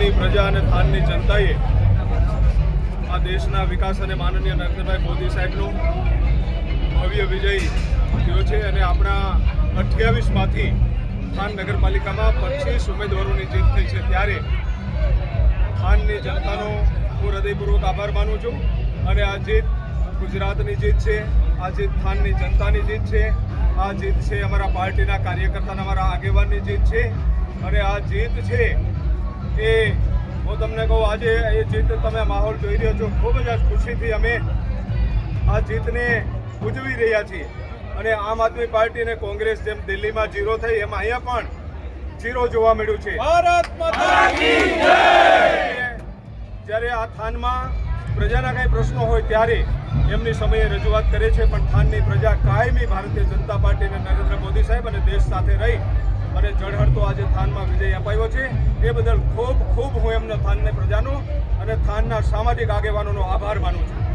થાનની પ્રજા અને થાનની જનતાએ આ દેશના વિકાસ અને માનનીય નરેન્દ્રભાઈ મોદી સાહેબનો ભવ્ય વિજય થયો છે અને આપણા અઠ્યાવીસમાંથી થાન નગરપાલિકામાં પચીસ ઉમેદવારોની જીત થઈ છે ત્યારે થાનની જનતાનો હું હૃદયપૂર્વક આભાર માનું છું અને આ જીત ગુજરાતની જીત છે, આ જીત થાનની જનતાની જીત છે, આ જીત છે અમારા પાર્ટીના કાર્યકર્તાના, અમારા આગેવાનની જીત છે અને આ જીત છે તમને કહું આજે એ જીત તમે માહોલ જોઈ રહ્યો છો. ખૂબ જ ખુશીથી અમે આ જીતને ઉજવી રહ્યા છીએ. અને આમ આદમી પાર્ટી અને કોંગ્રેસ જેમ દિલ્હીમાં જીરો થઈ એમ અહીંયા પણ જીરો જોવા મળ્યું છે. ભારત જ્યારે આ થાનમાં પ્રજાના કંઈ પ્રશ્નો હોય ત્યારે એમની સમયે રજૂઆત કરે છે પણ થાનની પ્રજા કાયમી ભારતીય જનતા પાર્ટી અને નરેન્દ્ર મોદી સાહેબ અને દેશ સાથે રહી અને જળહળતો આજે થાનમાં વિજય અપાયો છે. એ બદલ ખૂબ ખૂબ હું એમના થાનને પ્રજાનો અને થાનના સામાજિક આગેવાનોનો આભાર માનું છું.